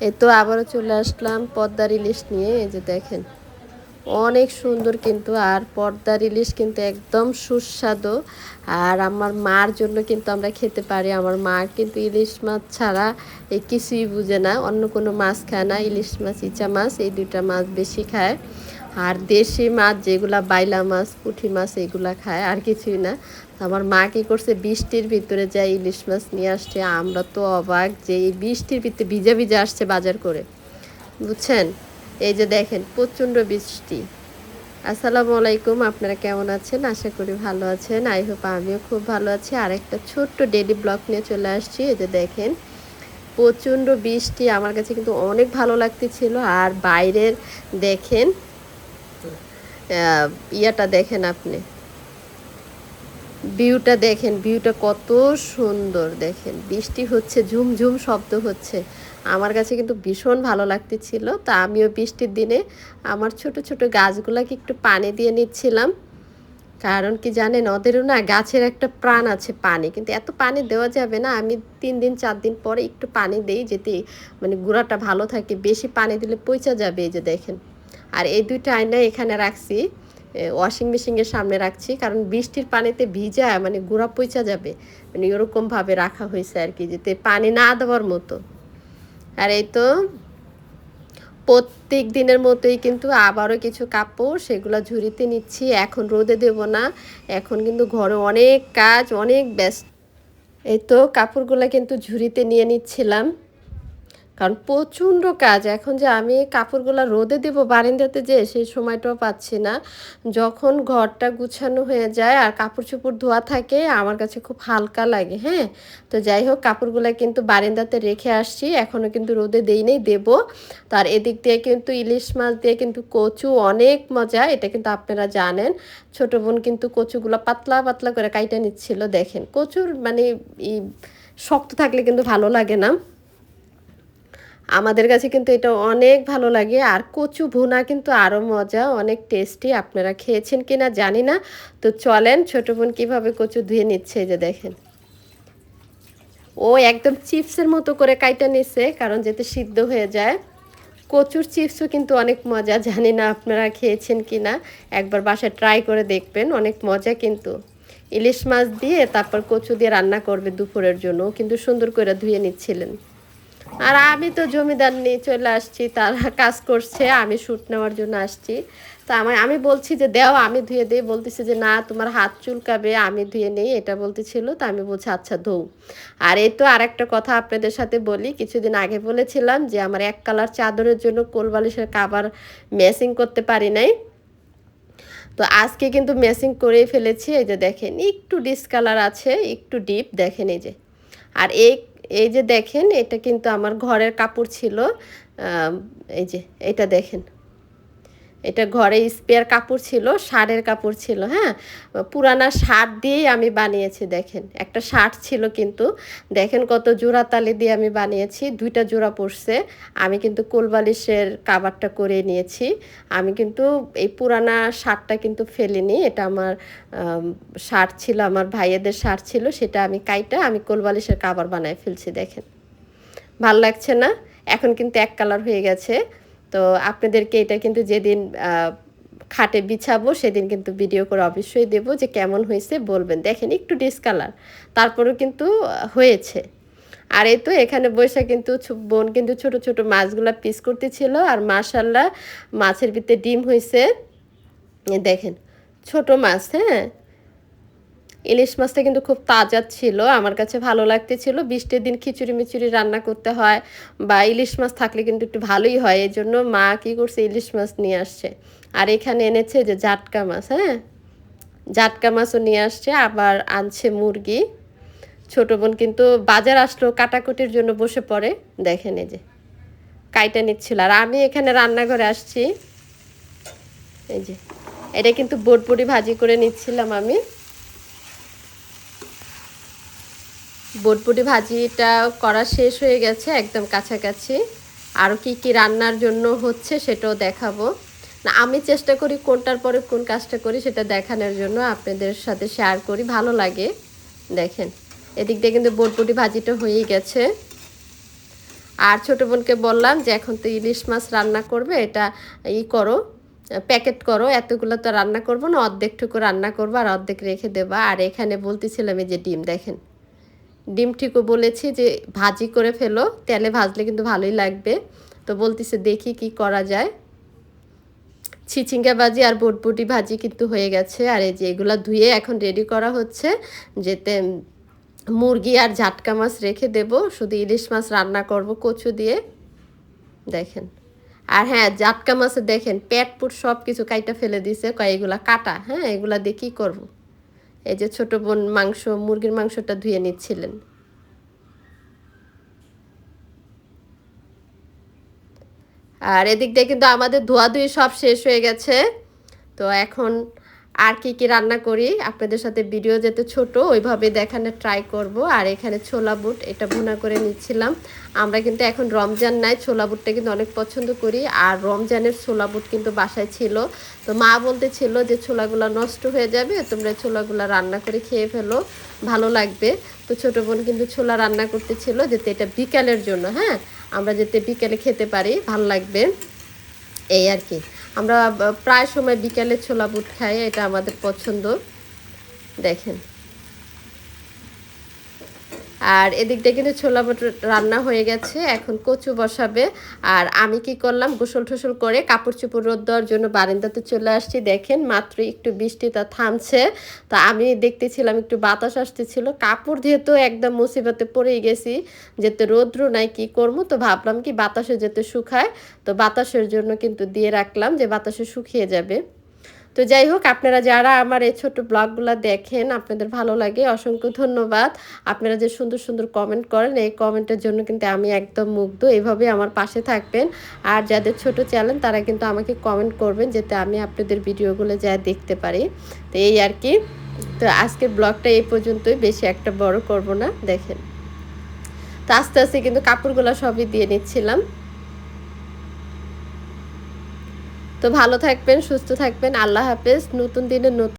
এই তো আবারও চলে আসলাম পদ্মার ইলিশ নিয়ে, এই যে দেখেন। অনেক সুন্দর কিন্তু, আর পর্দার ইলিশ কিন্তু একদম সুস্বাদু। আর আমার মার জন্য কিন্তু আমরা খেতে পারি। আমার মা কিন্তু ইলিশ মাছ ছাড়া এই কিছুই বুঝে না। অন্য কোনো মাছ খায় না, ইলিশ মাছ, ইচা মাছ, এই দুইটা মাছ বেশি খায়। আর দেশি মাছ যেগুলা, বাইলা মাছ, পুঁটি মাছ, এগুলা খায়, আর কিছুই না। আমার মা কি করছে, বৃষ্টির ভিতরে যাই ইলিশ মাছ নিয়ে আসছে। আমরা তো অবাক যে এই বৃষ্টির ভিতরে ভিজা ভিজা আসছে বাজার করে। বুঝছেন? এই যে দেখেন, প্রচণ্ড বৃষ্টি। আসসালামু আলাইকুম, আপনারা কেমন আছেন? আশা করি ভালো আছেন। আই হোপ আমিও খুব ভালো আছি। আর একটা ছোট্ট ডেলি ব্লগ নিয়ে চলে আসছি। এই যে দেখেন, প্রচণ্ড বৃষ্টি। আমার কাছে কিন্তু অনেক ভালো লাগতেছিল। আর বাইরের দেখেন ইয়াটা দেখেন আপনি। ভিউটা দেখেন, ভিউটা কত সুন্দর দেখেন। বৃষ্টি হচ্ছে, ঝুমঝুম শব্দ হচ্ছে। আমার কাছে কিন্তু ভীষণ ভালো লাগতেছিল, তা আমিও বৃষ্টির দিনে আমার ছোট ছোট গাছগুলাকে একটু পানি দিয়ে নিচ্ছিলাম। কারণ কি জানেন, ওদেরও না গাছের একটা প্রাণ আছে পানি, কিন্তু এত পানি দেওয়া যাবে না। আমি তিন দিন, চার দিন পরে একটু পানি দেই যেতে মানে গুঁড়াটা ভালো থাকে, বেশি পানি দিলে পচা যাবে এই যে দেখেন। আর এই দুইটা আয়না এখানে রাখছি। ওয়াশিং মেশিনের সামনে রাখছি, কারণ বৃষ্টির পানিতে ভিজা মানে গুঁড়া পচা যাবে। মানে এরকমভাবে রাখা হয়েছে আর কি, যাতে পানি না দেওয়ার মতো। আর এই তো, প্রত্যেক দিনের মতোই কিন্তু আবারও কিছু কাপড়, সেগুলো ঝুড়িতে নিচ্ছি। এখন রোদে দেব না, এখন কিন্তু ঘরে অনেক কাজ, অনেক ব্যস্ত। এই তো, কাপড়গুলো কিন্তু ঝুড়িতে নিয়ে নিচ্ছিলাম। কারণ প্রচণ্ড কাজ। এখন যে আমি কাপড়গুলো রোদে দেবো, বারিন্দাতে যে সেই সময়টাও পাচ্ছি না। যখন ঘরটা গুছানো হয়ে যায় আর কাপড় চোপড় ধোয়া থাকে, আমার কাছে খুব হালকা লাগে হ্যাঁ? তো যাই হোক, কাপড়গুলো কিন্তু বারিন্দাতে রেখে আসছি। এখনও কিন্তু রোদে দেই নেই, দেবো। তার এদিক দিয়ে কিন্তু ইলিশ মাছ দিয়ে কিন্তু কচু অনেক মজা, এটা কিন্তু আপনারা জানেন। ছোট বোন কিন্তু কচুগুলো পাতলা পাতলা করে কাইটা নিচ্ছিল, দেখেন। কচুর মানে শক্ত থাকলে কিন্তু ভালো লাগে না। আমাদের কাছে কিন্তু এটা অনেক ভালো লাগে। আর কচু ভুনা কিন্তু আরও মজা, অনেক টেস্টি আপনারা খেয়েছেন কি না জানি না। তো চলেন, ছোটো বোন কীভাবে কচু ধুয়ে নিচ্ছে যে দেখেন। ও একদম চিপসের মতো করে কাইটা নিচ্ছে কারণ যেতে সিদ্ধ হয়ে যায়। কচুর চিপসও কিন্তু অনেক মজা, জানি না আপনারা খেয়েছেন কি না একবার বাসায় ট্রাই করে দেখবেন, অনেক মজা কিন্তু। ইলিশ মাছ দিয়ে তারপর কচু দিয়ে রান্না করবে দুপুরের জন্য। কিন্তু সুন্দর করে ধুয়ে নিচ্ছিলেন। আর আমি তো জমিদার নিয়ে চলে আসছি, তারা কাজ করছে, আমি শ্যুট নেওয়ার জন্য আসছি। তা আমার, আমি বলছি যে, দেও, আমি ধুয়ে দিই। বলতেছে যে, না, তোমার হাত চুলকাবে, আমি ধুয়ে নেই। এটা বলতেছিল, তো আমি বলছি আচ্ছা ধৌ আর এই তো আর একটা কথা আপনাদের সাথে বলি, কিছুদিন আগে বলেছিলাম যে, আমার এক কালার চাদরের জন্য কোলবালিশের কাবার ম্যাচিং করতে পারি নাই। তো আজকে কিন্তু ম্যাচিং করে ফেলেছি, এই যে দেখেন, একটু ডিসকালার আছে, একটু ডিপ দেখেন এই যে। আর এই এই যে দেখেন এটা কিন্তু আমার ঘরের কাপড় ছিল। এই যে এটা দেখেন। এটা ঘরে স্পেয়ার কাপড় ছিল শার্টের কাপড় ছিল হ্যাঁ? পুরানা শার্ট দিয়েই আমি বানিয়েছি, দেখেন। একটা শার্ট ছিল কিন্তু, দেখেন কত জোড়া তালি দিয়ে আমি বানিয়েছি, দুইটা জোড়া পড়ছে। আমি কিন্তু কোলবালিশের কাবারটা করে নিয়েছি। আমি কিন্তু এই পুরানা শার্টটা কিন্তু ফেলিনি, এটা আমার শার্ট ছিল, আমার ভাইয়েদের শার্ট ছিল, সেটা আমি কাইটা আমি কোলবালিশের কাবার বানায় ফেলছি, দেখেন। ভালো লাগছে না? এখন কিন্তু এক কালার হয়ে গেছে। তো আপনাদেরকে এটা কিন্তু যেদিন খাটে বিছাবো, সেদিন কিন্তু ভিডিও করে অবশ্যই দেবো যে কেমন হয়েছে বলবেন। দেখেন একটু ডিসকালার তারপরেও কিন্তু হয়েছে। আর এই তো এখানে বসে কিন্তু বোন কিন্তু ছোট ছোট মাছগুলো পিস করতেছিল আর মাশাল্লাহ মাছের ভিতরে ডিম হয়েছে। দেখেন, ছোট মাছ হ্যাঁ? ইলিশ মাছটা কিন্তু খুব তাজা ছিল, আমার কাছে ভালো লাগতেছিল বৃষ্টির দিন খিচুড়ি মিচুড়ি রান্না করতে হয় বা ইলিশ মাছ থাকলে কিন্তু একটু ভালোই হয় এই জন্য মা কী করছে, ইলিশ মাছ নিয়ে আসছে। আর এখানে এনেছে যে জাটকা মাছ হ্যাঁ? জাটকা মাছও নিয়ে আসছে, আবার আনছে মুরগি। ছোট বোন কিন্তু বাজার আসলো, কাটাকুটির জন্য বসে পড়ে। দেখেন এই যে, কাইটা নিচ্ছিল। আর আমি এখানে রান্নাঘরে আসছি। এই যে, এটা কিন্তু বোটবুড়ি ভাজি করে নিচ্ছিলাম আমি। বটবটি ভাজিটা করা শেষ হয়ে গেছে একদম কাছাকাছি। আরও কি কি রান্নার জন্য হচ্ছে সেটাও দেখাবো। না, আমি চেষ্টা করি কোনটার পরে কোন কাজটা করি সেটা দেখানোর জন্য আপনাদের সাথে শেয়ার করি, ভালো লাগে। দেখেন, এদিক দিয়ে কিন্তু বটবটি ভাজিটা হয়েই গেছে। আর ছোটো বোনকে বললাম যে, এখন তো ইলিশ মাছ রান্না করবে, এটা ই করো, প্যাকেট করো, এতগুলো তো রান্না করব না, অর্ধেকটুকু রান্না করব আর অর্ধেক রেখে দেবা। আর এখানে বলতেছিলাম এই যে ডিম, দেখেন ডিমটিকও বলেছি যে ভাজি করে ফেলো, তেলে ভাজলে কিন্তু ভালোই লাগবে। তো বলতেছে দেখি কি করা যায়। ছিচিঙ্গা ভাজি আর বটবটি ভাজি কিন্তু হয়ে গেছে। আর এই যে এগুলো ধুয়ে এখন রেডি করা হচ্ছে, যেতে মুরগি আর ঝাটকা মাছ রেখে দেব। শুধু ইলিশ মাছ রান্না করব কচু দিয়ে। দেখেন। আর হ্যাঁ জাটকা মাছে দেখেন, পেট পুট সব কিছু কাইটা ফেলে দিছে। কয়, এগুলা কাটা হ্যাঁ এগুলা দিয়ে কী করব? এই যে ছোট বোন মাংস, মুরগির মাংসটা ধুয়ে নিচ্ছিলেন। আর এদিক দিয়ে কিন্তু আমাদের ধোয়া ধুয়ে সব শেষ হয়ে গেছে। তো এখন আর কি কি রান্না করি, আপনাদের সাথে ভিডিও যেতে ছোট, ওইভাবে দেখানোর ট্রাই করব। আর এখানে ছোলা বুট, এটা ভুনা করে নিচ্ছিলাম। আমরা কিন্তু এখন রমজান নাই, ছোলা বুটটা কিন্তু অনেক পছন্দ করি। আর রমজানের ছোলা বুট কিন্তু বাসায় ছিল। তো মা বলতে ছিল যে ছোলাগুলো নষ্ট হয়ে যাবে, তোমরা ছোলাগুলো রান্না করে খেয়ে ফেলো, ভালো লাগবে। তো ছোটো বোন কিন্তু ছোলা রান্না করতেছিল যেতে এটা বিকালের জন্য হ্যাঁ? আমরা যেতে বিকালে খেতে পারি, ভালো লাগবে। এই আর কি। আমরা প্রায় সময় বিকালে ছোলা বুট খাই এটা আমাদের পছন্দ। দেখেন। আর এদিক দিয়ে কিন্তু ছোলা বুট রান্না হয়ে গেছে। এখন কচু বসাবে। আর আমি কি করলাম? গোসল টোসল করে কাপড় চোপড় রোদ দেওয়ার জন্য বারান্দাতে চলে আসছি। দেখেন মাত্র একটু বৃষ্টিটা থামছে। তা আমি দেখতেছিলাম একটু বাতাস আসতেছিল। কাপড় যেহেতু একদম মুসিবতে পড়েই গেছি যেতে রৌদ্র নাই, কি করব? তো ভাবলাম কি বাতাসে যেতে শুকায়, তো বাতাসের জন্য কিন্তু দিয়ে রাখলাম যে বাতাসে শুকিয়ে যাবে। তো যাই হোক আপনারা যারা আমার এই ছোট ব্লগগুলো দেখেন, আপনাদের ভালো লাগে, অসংখ্য ধন্যবাদ। আপনারা যে সুন্দর সুন্দর কমেন্ট করেন, এই কমেন্টের জন্য কিন্তু আমি একদম মুগ্ধ। এভাবে আমার পাশে থাকবেন। আর যাদের ছোট চ্যানেল তারা কিন্তু আমাকে কমেন্ট করবেন, যাতে আমি আপনাদের ভিডিওগুলো যা দেখতে পারি। তো এই আর কি। তো আজকের ব্লগটা এই পর্যন্তই। বেশি একটা বড় করব না, দেখেন। তো আস্তে আস্তে কিন্তু কাপড়গুলো সবই দিয়ে নিচ্ছিলাম। তো ভালো থাকবেন সুস্থ থাকবেন। আল্লাহ হাফেজ। নতুন দিনে নতুন